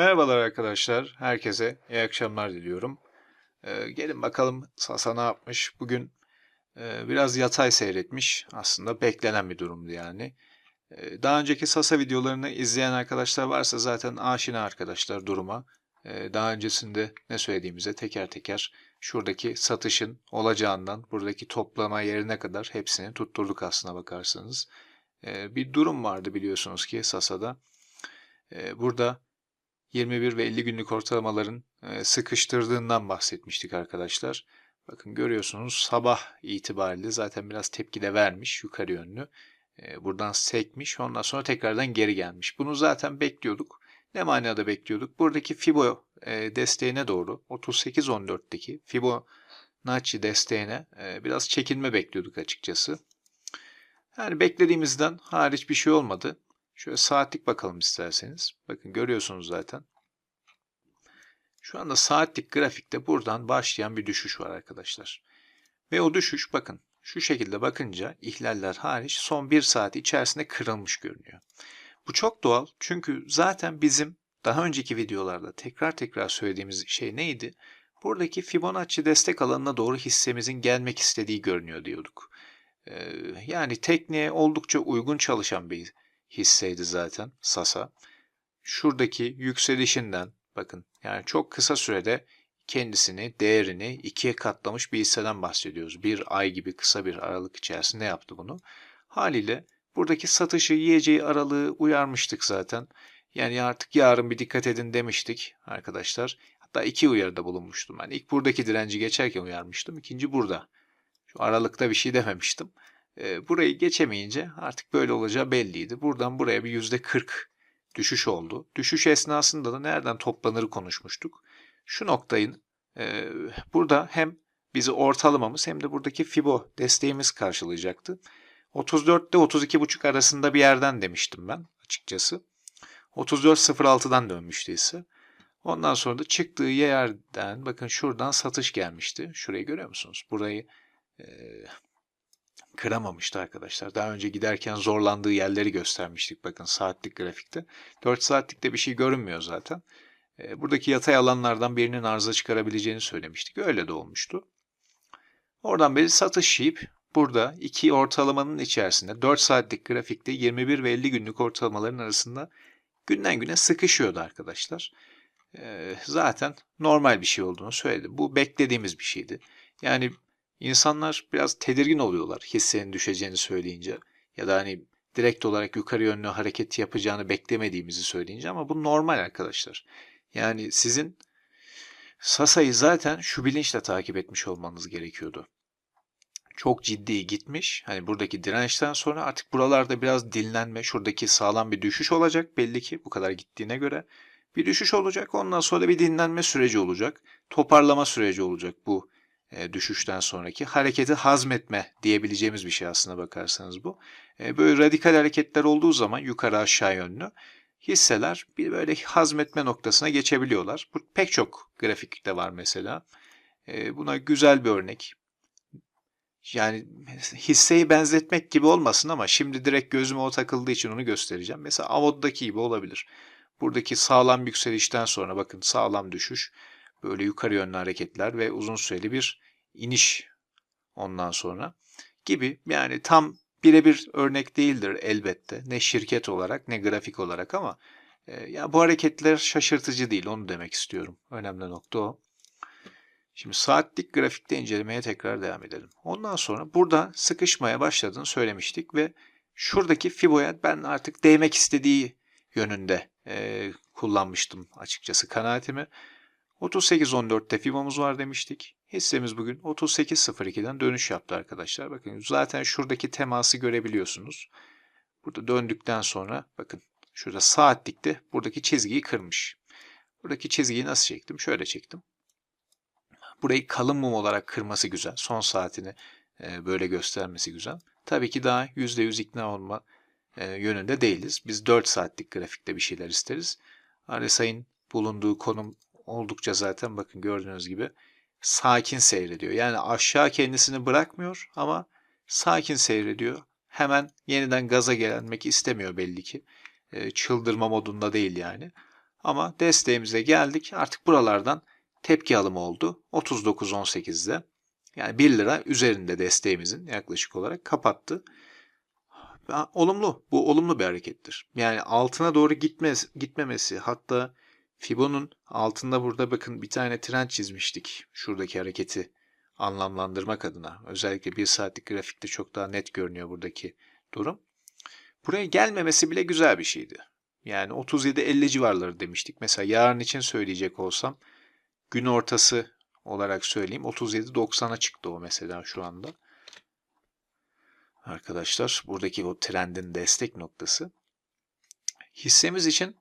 Merhabalar arkadaşlar. Herkese iyi akşamlar diliyorum. Ee, gelin bakalım Sasa ne yapmış. Bugün e, biraz yatay seyretmiş. Aslında beklenen bir durumdu yani. Ee, daha önceki Sasa videolarını izleyen arkadaşlar varsa zaten aşina arkadaşlar duruma. Ee, daha öncesinde ne söylediğimize teker teker şuradaki satışın olacağından buradaki toplama yerine kadar hepsini tutturduk aslına bakarsanız. Ee, bir durum vardı biliyorsunuz ki Sasa'da. Ee, burada 21 ve 50 günlük ortalamaların e, sıkıştırdığından bahsetmiştik arkadaşlar. Bakın görüyorsunuz sabah itibariyle zaten biraz tepki de vermiş yukarı yönlü. E, buradan sekmiş ondan sonra tekrardan geri gelmiş. Bunu zaten bekliyorduk. Ne manada bekliyorduk? Buradaki Fibo e, desteğine doğru 38.14'teki Fibonacci desteğine biraz çekilme bekliyorduk açıkçası. Yani beklediğimizden hariç bir şey olmadı. Şöyle saatlik bakalım isterseniz. Bakın görüyorsunuz zaten. Şu anda saatlik grafikte buradan başlayan bir düşüş var arkadaşlar. Ve o düşüş bakın şu şekilde bakınca ihlaller hariç son bir saat içerisinde kırılmış görünüyor. Bu çok doğal çünkü zaten bizim daha önceki videolarda tekrar tekrar söylediğimiz şey neydi? Buradaki Fibonacci destek alanına doğru hissemizin gelmek istediği görünüyor diyorduk. Ee, yani tekniğe oldukça uygun çalışan bir hisseydi zaten Sasa. Şuradaki yükselişinden bakın yani çok kısa sürede kendisini, değerini ikiye katlamış bir hisseden bahsediyoruz. Bir ay gibi kısa bir aralık içerisinde yaptı bunu. Haliyle buradaki satışı yiyeceği aralığı uyarmıştık zaten. Yani artık yarın bir dikkat edin demiştik arkadaşlar. Hatta iki uyarıda bulunmuştum. Ben ilk buradaki direnci geçerken uyarmıştım. İkinci burada. Şu aralıkta bir şey dememiştim. E, burayı geçemeyince artık böyle olacağı belliydi. Buradan buraya bir yüzde 40 düşüş oldu. Düşüş esnasında da nereden toplanır konuşmuştuk. Şu noktayı e, burada hem bizi ortalamamız hem de buradaki Fibo desteğimiz karşılayacaktı. 34 ile 32,5 arasında bir yerden demiştim ben açıkçası. 34.06'dan dönmüştü ise. Ondan sonra da çıktığı yerden bakın şuradan satış gelmişti. Şurayı görüyor musunuz? Burayı e, kıramamıştı arkadaşlar. Daha önce giderken zorlandığı yerleri göstermiştik bakın saatlik grafikte. 4 saatlikte bir şey görünmüyor zaten. E, buradaki yatay alanlardan birinin arıza çıkarabileceğini söylemiştik. Öyle de olmuştu. Oradan beri satış yiyip burada iki ortalamanın içerisinde 4 saatlik grafikte 21 ve 50 günlük ortalamaların arasında günden güne sıkışıyordu arkadaşlar. E, zaten normal bir şey olduğunu söyledi. Bu beklediğimiz bir şeydi. Yani İnsanlar biraz tedirgin oluyorlar hissenin düşeceğini söyleyince ya da hani direkt olarak yukarı yönlü hareket yapacağını beklemediğimizi söyleyince ama bu normal arkadaşlar. Yani sizin Sasa'yı zaten şu bilinçle takip etmiş olmanız gerekiyordu. Çok ciddi gitmiş. Hani buradaki dirençten sonra artık buralarda biraz dinlenme, şuradaki sağlam bir düşüş olacak belli ki bu kadar gittiğine göre. Bir düşüş olacak ondan sonra bir dinlenme süreci olacak. Toparlama süreci olacak bu düşüşten sonraki hareketi hazmetme diyebileceğimiz bir şey aslına bakarsanız bu. E, böyle radikal hareketler olduğu zaman yukarı aşağı yönlü hisseler bir böyle hazmetme noktasına geçebiliyorlar. Bu pek çok grafikte var mesela. E, buna güzel bir örnek. Yani hisseyi benzetmek gibi olmasın ama şimdi direkt gözüme o takıldığı için onu göstereceğim. Mesela Avod'daki gibi olabilir. Buradaki sağlam yükselişten sonra bakın sağlam düşüş böyle yukarı yönlü hareketler ve uzun süreli bir iniş ondan sonra gibi yani tam birebir örnek değildir elbette ne şirket olarak ne grafik olarak ama e, ya bu hareketler şaşırtıcı değil onu demek istiyorum. Önemli nokta o. Şimdi saatlik grafikte incelemeye tekrar devam edelim. Ondan sonra burada sıkışmaya başladığını söylemiştik ve şuradaki Fibo'ya ben artık değmek istediği yönünde e, kullanmıştım açıkçası kanaatimi. 38.14'te FIBO'muz var demiştik. Hissemiz bugün 38.02'den dönüş yaptı arkadaşlar. Bakın zaten şuradaki teması görebiliyorsunuz. Burada döndükten sonra bakın şurada saatlikte buradaki çizgiyi kırmış. Buradaki çizgiyi nasıl çektim? Şöyle çektim. Burayı kalın mum olarak kırması güzel. Son saatini e, böyle göstermesi güzel. Tabii ki daha %100 ikna olma e, yönünde değiliz. Biz 4 saatlik grafikte bir şeyler isteriz. RSI'nin bulunduğu konum oldukça zaten bakın gördüğünüz gibi sakin seyrediyor. Yani aşağı kendisini bırakmıyor ama sakin seyrediyor. Hemen yeniden gaza gelmek istemiyor belli ki. E, çıldırma modunda değil yani. Ama desteğimize geldik. Artık buralardan tepki alımı oldu. 39.18'de. Yani 1 lira üzerinde desteğimizin yaklaşık olarak kapattı. Olumlu. Bu olumlu bir harekettir. Yani altına doğru gitmez, gitmemesi hatta Fibo'nun altında burada bakın bir tane trend çizmiştik. Şuradaki hareketi anlamlandırmak adına. Özellikle bir saatlik grafikte çok daha net görünüyor buradaki durum. Buraya gelmemesi bile güzel bir şeydi. Yani 37-50 civarları demiştik. Mesela yarın için söyleyecek olsam gün ortası olarak söyleyeyim 37-90'a çıktı o mesela şu anda. Arkadaşlar buradaki o trendin destek noktası. Hissemiz için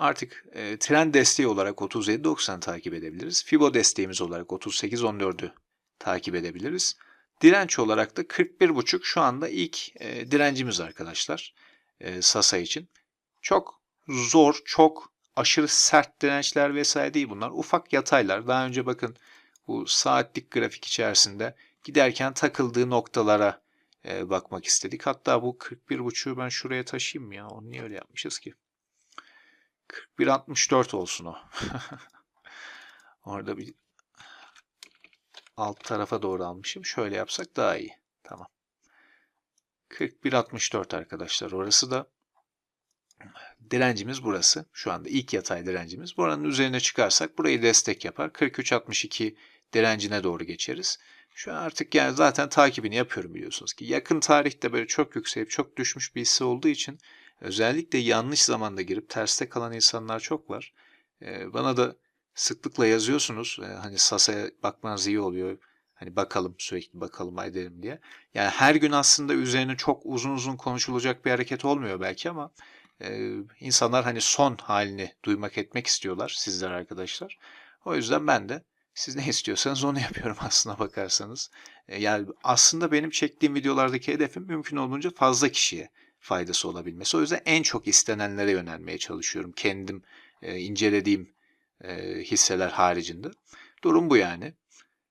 artık e, trend desteği olarak 37-90 takip edebiliriz. Fibo desteğimiz olarak 38-14'ü takip edebiliriz. Direnç olarak da 41.5 şu anda ilk e, direncimiz arkadaşlar. E, Sasa için. Çok zor, çok aşırı sert dirençler vesaire değil bunlar. Ufak yataylar. Daha önce bakın bu saatlik grafik içerisinde giderken takıldığı noktalara e, bakmak istedik. Hatta bu 41.5'u ben şuraya taşıyayım ya? Onu niye öyle yapmışız ki? 41.64 olsun o. Orada bir alt tarafa doğru almışım. Şöyle yapsak daha iyi. Tamam. 41.64 arkadaşlar. Orası da direncimiz burası. Şu anda ilk yatay direncimiz. Buranın üzerine çıkarsak burayı destek yapar. 43.62 direncine doğru geçeriz. Şu an artık yani zaten takibini yapıyorum biliyorsunuz ki. Yakın tarihte böyle çok yükselip çok düşmüş bir hisse olduğu için özellikle yanlış zamanda girip terste kalan insanlar çok var. Bana da sıklıkla yazıyorsunuz. Hani Sasa'ya bakmanız iyi oluyor. Hani bakalım sürekli bakalım edelim diye. Yani her gün aslında üzerine çok uzun uzun konuşulacak bir hareket olmuyor belki ama insanlar hani son halini duymak etmek istiyorlar sizler arkadaşlar. O yüzden ben de siz ne istiyorsanız onu yapıyorum aslına bakarsanız. Yani aslında benim çektiğim videolardaki hedefim mümkün olduğunca fazla kişiye faydası olabilmesi. O yüzden en çok istenenlere yönelmeye çalışıyorum. Kendim e, incelediğim e, hisseler haricinde. Durum bu yani.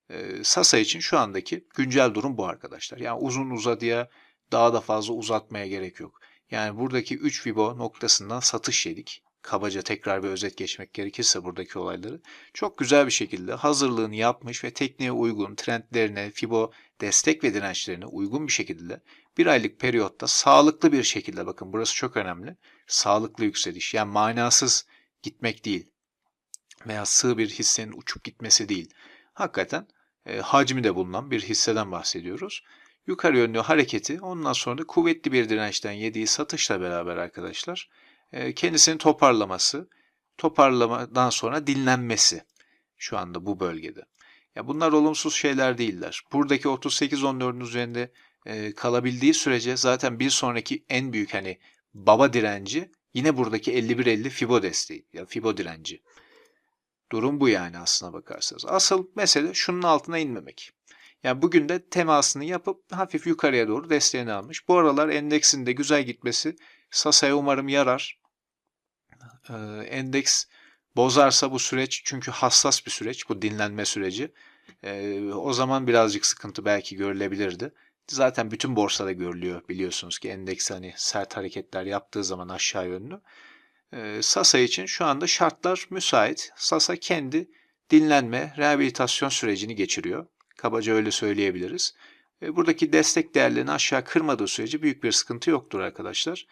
E, Sasa için şu andaki güncel durum bu arkadaşlar. Yani uzun uzadıya daha da fazla uzatmaya gerek yok. Yani buradaki 3 Fibo noktasından satış yedik. Kabaca tekrar bir özet geçmek gerekirse buradaki olayları. Çok güzel bir şekilde hazırlığını yapmış ve tekniğe uygun trendlerine, Fibo destek ve dirençlerine uygun bir şekilde bir aylık periyotta sağlıklı bir şekilde bakın burası çok önemli. Sağlıklı yükseliş yani manasız gitmek değil veya sığ bir hissenin uçup gitmesi değil. Hakikaten e, hacmi de bulunan bir hisseden bahsediyoruz. Yukarı yönlü hareketi ondan sonra da kuvvetli bir dirençten yediği satışla beraber arkadaşlar e, kendisini toparlaması, toparlamadan sonra dinlenmesi şu anda bu bölgede. Ya bunlar olumsuz şeyler değiller. Buradaki 38-14'ün üzerinde e, kalabildiği sürece zaten bir sonraki en büyük hani baba direnci yine buradaki 51-50 Fibo desteği ya Fibo direnci. Durum bu yani aslına bakarsanız. Asıl mesele şunun altına inmemek. Yani bugün de temasını yapıp hafif yukarıya doğru desteğini almış. Bu aralar endeksin de güzel gitmesi Sasa'ya umarım yarar. Ee, endeks bozarsa bu süreç çünkü hassas bir süreç bu dinlenme süreci. Ee, o zaman birazcık sıkıntı belki görülebilirdi. Zaten bütün borsada görülüyor biliyorsunuz ki endeks hani sert hareketler yaptığı zaman aşağı yönlü. Ee, Sasa için şu anda şartlar müsait. Sasa kendi dinlenme, rehabilitasyon sürecini geçiriyor. Kabaca öyle söyleyebiliriz. E, buradaki destek değerlerini aşağı kırmadığı sürece büyük bir sıkıntı yoktur arkadaşlar.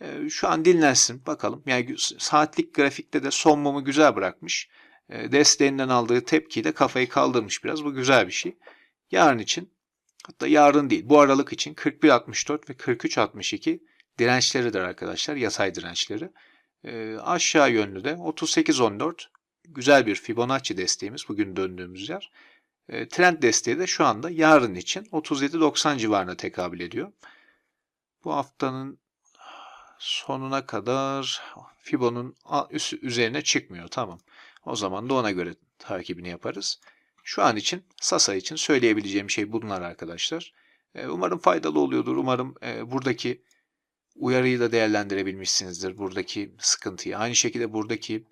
E, şu an dinlensin bakalım. Yani saatlik grafikte de son mumu güzel bırakmış. E, desteğinden aldığı tepkiyi de kafayı kaldırmış biraz. Bu güzel bir şey. Yarın için hatta yarın değil bu aralık için 41.64 ve 43.62 dirençleridir arkadaşlar. Yatay dirençleri. aşağı yönlü de 38.14 güzel bir Fibonacci desteğimiz bugün döndüğümüz yer. E, trend desteği de şu anda yarın için 37.90 civarına tekabül ediyor. Bu haftanın sonuna kadar Fibo'nun üzerine çıkmıyor. Tamam. O zaman da ona göre takibini yaparız. Şu an için Sasa için söyleyebileceğim şey bunlar arkadaşlar. Umarım faydalı oluyordur. Umarım buradaki uyarıyı da değerlendirebilmişsinizdir. Buradaki sıkıntıyı. Aynı şekilde buradaki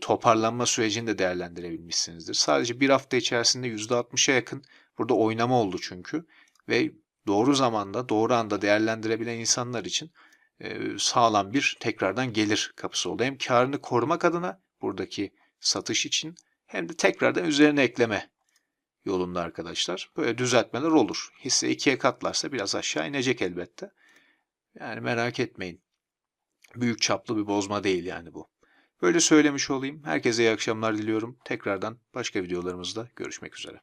toparlanma sürecini de değerlendirebilmişsinizdir. Sadece bir hafta içerisinde %60'a yakın burada oynama oldu çünkü ve doğru zamanda doğru anda değerlendirebilen insanlar için sağlam bir tekrardan gelir kapısı oldu. Hem karını korumak adına buradaki satış için hem de tekrardan üzerine ekleme yolunda arkadaşlar. Böyle düzeltmeler olur. Hisse ikiye katlarsa biraz aşağı inecek elbette. Yani merak etmeyin. Büyük çaplı bir bozma değil yani bu. Böyle söylemiş olayım. Herkese iyi akşamlar diliyorum. Tekrardan başka videolarımızda görüşmek üzere.